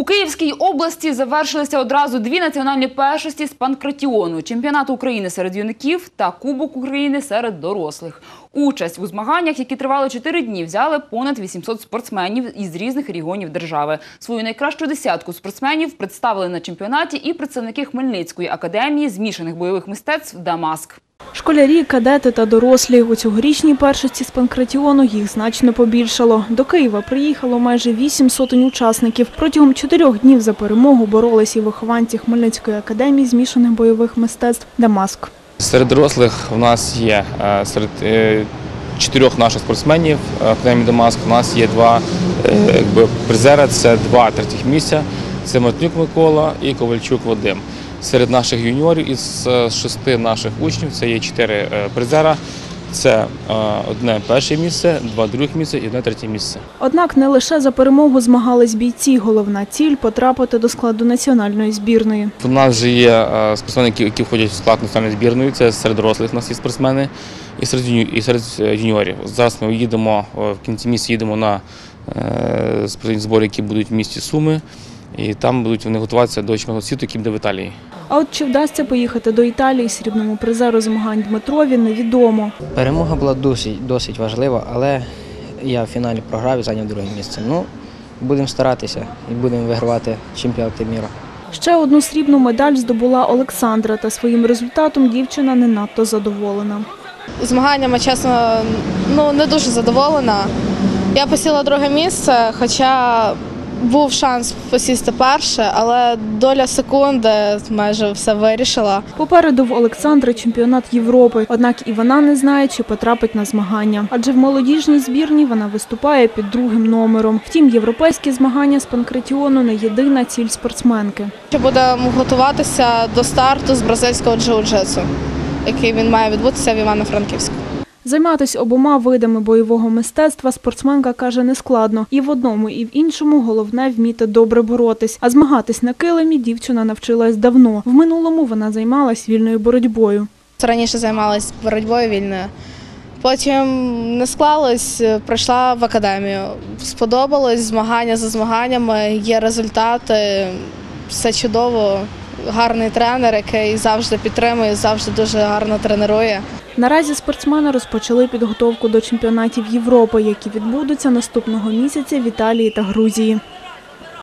У Київській області завершилися одразу дві національні першості з панкратіону – чемпіонат України серед юнаків та Кубок України серед дорослих. Участь у змаганнях, які тривали чотири дні, взяли понад 800 спортсменів із різних регіонів держави. Свою найкращу десятку спортсменів представили на чемпіонаті і представники Хмельницької академії змішаних бойових мистецтв «Дамаск». Школярі, кадети та дорослі у цьогорічній першості з панкратіону їх значно побільшало. До Києва приїхало майже вісім сотень учасників. Протягом чотирьох днів за перемогу боролись і вихованці Хмельницької академії змішаних бойових мистецтв «Дамаск». Серед дорослих в нас є е, серед е, чотирьох наших спортсменів е, Академії Дамаск. У нас є два якби, призера, це два третіх місця. Це Матнюк Микола і Ковальчук Вадим. Серед наших юніорів із е, шести наших учнів це є чотири е, призера. Це е, одне перше місце, два других місця і одне третє місце. Однак не лише за перемогу змагались бійці. Головна ціль – потрапити до складу національної збірної. У нас вже є спортсмени, які, входять в склад національної збірної. Це серед дорослих у нас є спортсмени і серед, і серед юніорів. Зараз ми їдемо в кінці місяця їдемо на спортивні збори, які будуть в місті Суми. І там будуть вони готуватися до чемпіонату світу, який буде в Італії. А от чи вдасться поїхати до Італії срібному призеру змагань Дмитрові, невідомо. Перемога була досить, досить важлива, але я в фіналі програв і зайняв друге місце. Ну, будемо старатися і будемо вигравати чемпіонати міра. Ще одну срібну медаль здобула Олександра, та своїм результатом дівчина не надто задоволена. Змаганнями, чесно, ну не дуже задоволена. Я посіла друге місце, хоча був шанс посісти перше, але доля секунди майже все вирішила. Попереду в Олександра чемпіонат Європи, однак і вона не знає, чи потрапить на змагання. Адже в молодіжній збірній вона виступає під другим номером. Втім, європейські змагання з панкратіону не єдина ціль спортсменки. Ще будемо готуватися до старту з бразильського джиу-джитсу, який він має відбутися в Івано-Франківську. Займатися обома видами бойового мистецтва спортсменка каже нескладно. І в одному, і в іншому головне вміти добре боротись. А змагатись на килимі дівчина навчилась давно. В минулому вона займалась вільною боротьбою. Раніше займалась боротьбою вільною. Потім не склалось, прийшла в академію. Сподобалось змагання за змаганнями, є результати, все чудово. Гарний тренер, який завжди підтримує, завжди дуже гарно тренує. Наразі спортсмени розпочали підготовку до чемпіонатів Європи, які відбудуться наступного місяця в Італії та Грузії.